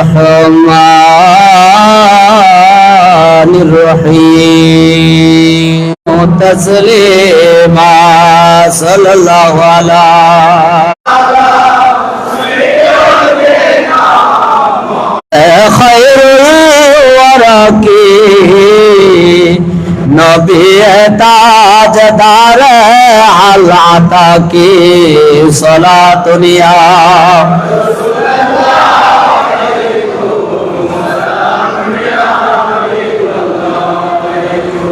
الرحمن الرحيم تسليما صلى الله على خير الورق নবী তাজদার আল্লাহ কি সলাতুনিয়া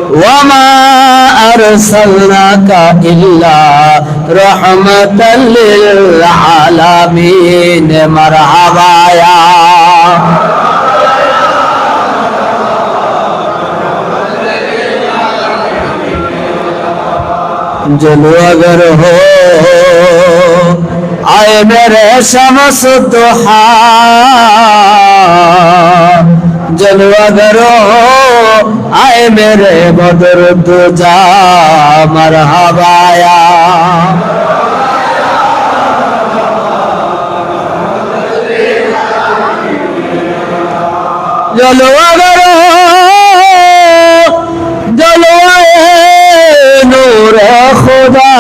وما أرسلناك إلا رحمة للعالمين مرحبا يا جلو اگر ہو آئے میرے شمس دوحا जलो अगर हो आए मेरे बदर दुजा मरहबाया जलो अगर हो जलो नूर खुदा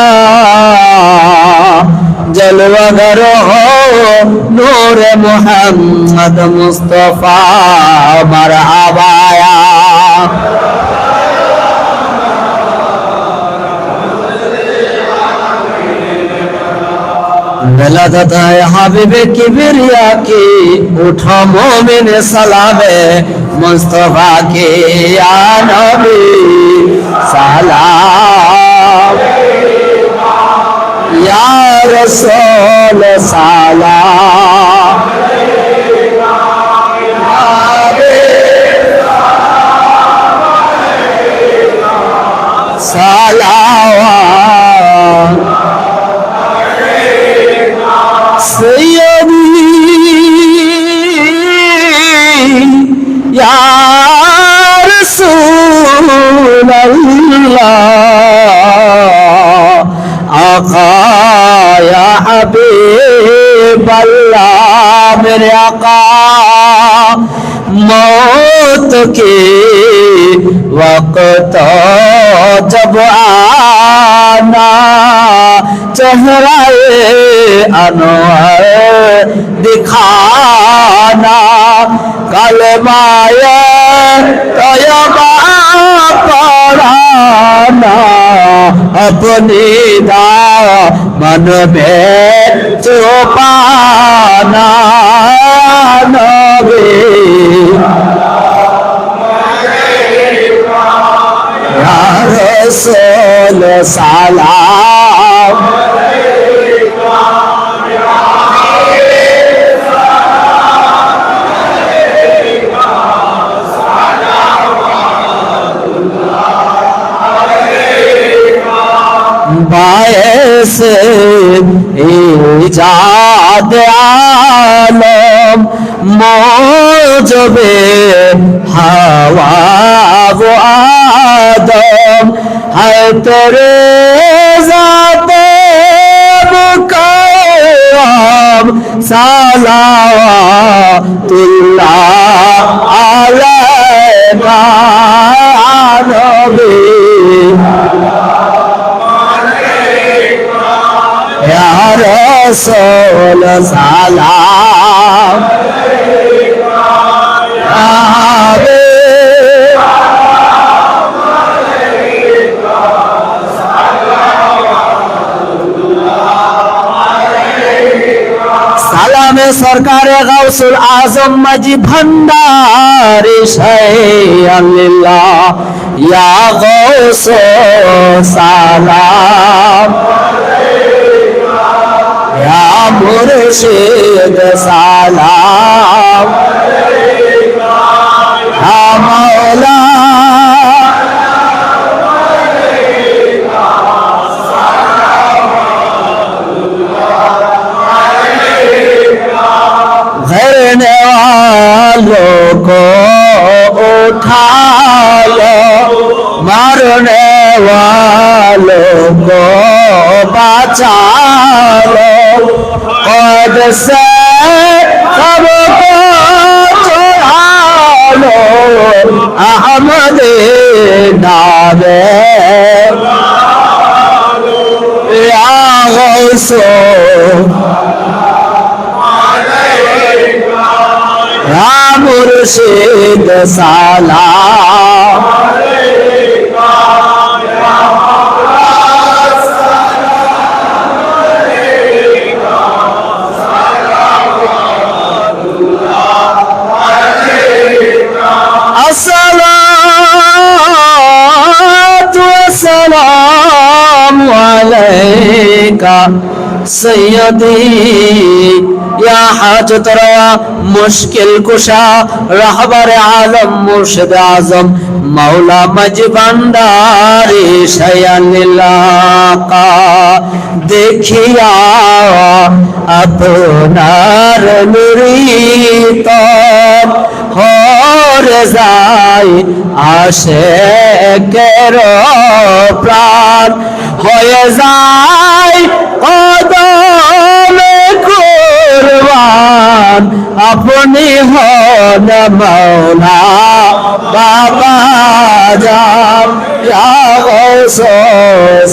जलवगर हो নূরে মোহাম্মদ মুস্তফা মারহাবায়া বেলা দাদায় হাবিবে কিবরিয়া কি উঠো মোমিন সালামে মুস্তফা কে আনবি সালাম। রসুল সালাম সালাম সৈয়দী رسول الله أقام یا حبیب اللہ میرے آقا موت کے وقت جب آنا چہرہ انور دکھانا کلمہ طیبہ پڑھانا اپنی دار মানবে চোপা বায়েস ইজাদ আলম মজবে হাওয়া আদম হায় তরে যাতে মুকাম রসল সালাম। সালামে সরকারে গাউসুল আজম মাজি ভান্ডারি শাইয়াল্লাহ ইয়া গাউস সালাম। या मुर्शिद सलाम या मौला झरने वालों को उठा लो मारने वालों को बचा से सब को चढ़ालो अहमद नावे या गौसो या मुर्शिद सलाम کا سیدی یا حاجت روا مشکل کشا رہبر عالم مرشد اعظم مولا مجبندار شیان لاقا دیکھیا اپنار نوری تو ہور زائی عاشق رو پران ہوئے কদমে কুরবান আপনি হন মৌলা বাবা যাম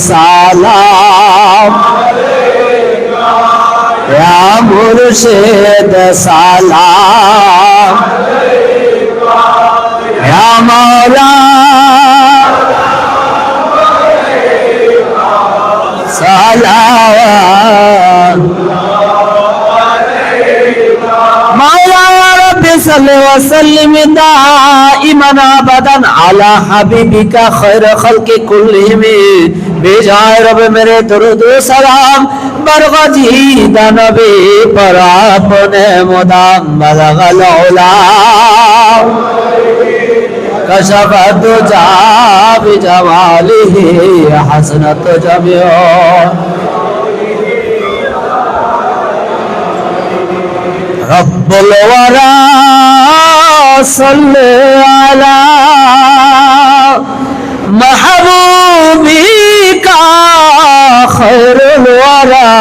সালাম। মুর্শিদ সালাম। মৌলা সালাম। وصل وسلم دائما ابدا على حبيبك خير خلق كلهم بجائے رب میرے درود و سلام برغجی دنبی پر اپنے مدام بلغ العلا کشف الدجا بجماله حسنت جميع رب الورى صل على محبوبك خير الورى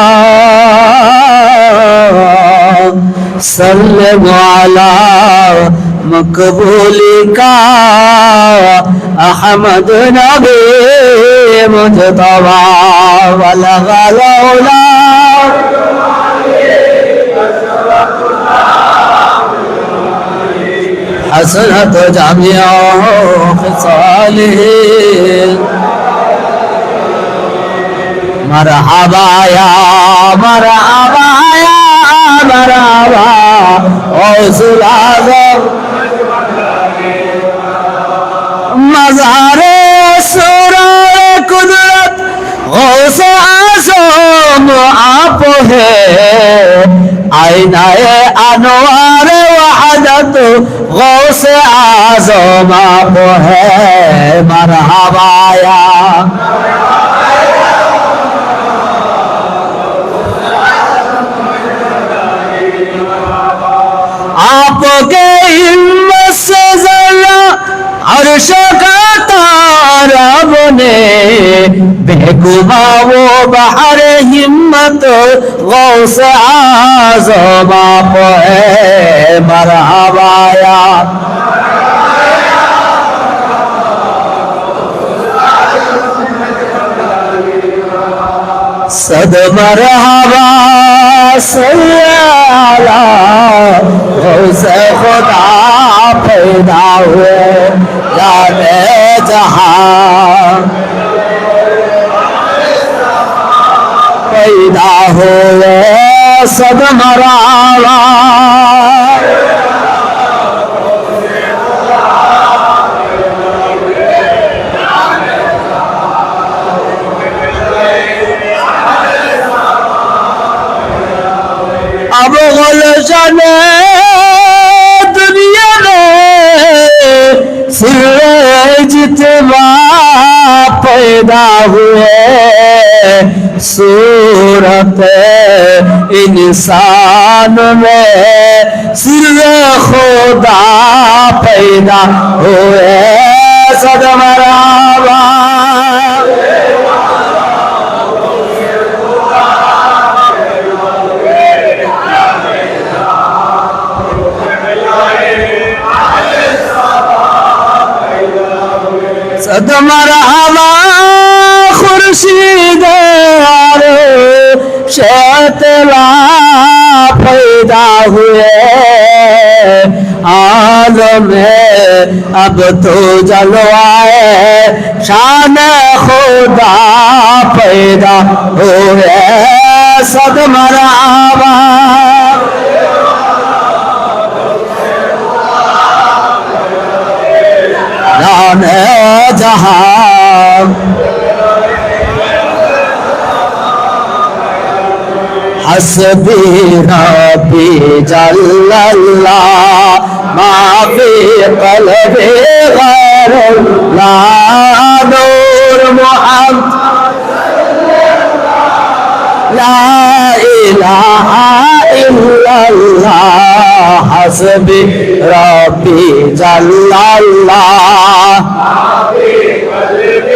سلم على مقبولك أحمد نبي مجتبى بلغ الأولى حسنة جميع خصاله مرحبا يا مرحبا يا مرحبا غوث العظم مظهر سرور قدرت غوث আজম আপ হে আইনায়ে আনোয়ার वहदत गौस आजम आप है मरहबाया आपके हिम्मत से जरा अर्श का तारा बने বেকুমাও বাহারে হিম্মত গৌস আজম পে মারহাবায়া صد مرحبا صلی اللہ غوث خدا پیدا ہوئے جانے جہاں ہوئے سد مرالا اب غل جانے دنیا میں سر جتوا پیدا ہوئے सूरत इंसान में सिर खुदा पैदा हुए शतला पैदा हुए आलम अब तो जलवाए शान खुदा पैदा हुए सद मरहबा जाने जहां হাসবি রবি জাল্লাল্লাহ মাফি কলবে গায়রুল্লাহ নূর মুহাম্মদ। লা রবি জাল্লাল্লাহ মাফি কলবে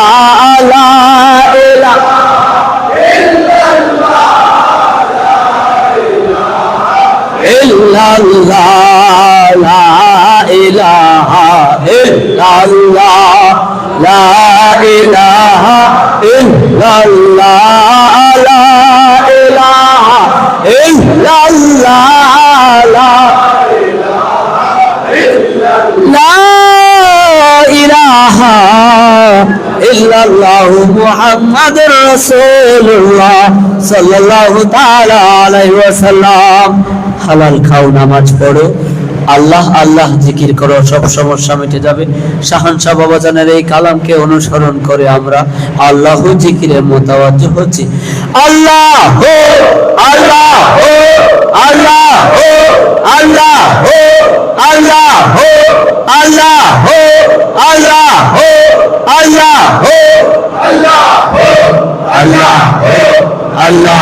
illallah la ilaha illallah la ilaha illallah la ilaha illallah la la ilaha illallah muhammadur rasulullah sallallahu ta'ala alaihi wasallam হালাল খাও নামাজ পড়ো আল্লাহ আল্লাহ জিকির করো সব সমস্যা মিটে যাবে শাহান শাহ বাবাজানের এই কালামকে অনুসরণ করে আমরা আল্লাহ জিকিরে মোতাবাজ হচ্ছি আল্লাহ আল্লাহ আল্লাহ আল্লাহ আল্লাহ আল্লাহ আল্লাহ আল্লাহ আল্লাহ আল্লাহ আল্লাহ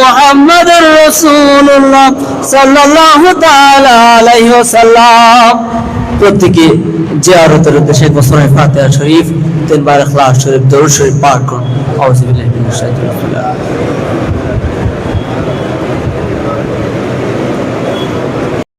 মুহাম্মাদুর صلى الله تعالى عليه وسلم প্রত্যেকে জিয়ারতের উদ্দেশ্যে গোসলে ফাতিহা শরীফ, তিনবার ইখলাস শরীফ, দরুদ শরীফ পাঠ করুন। আউযু বিল্লাহি মিনাশ শাইতানির রাজিম।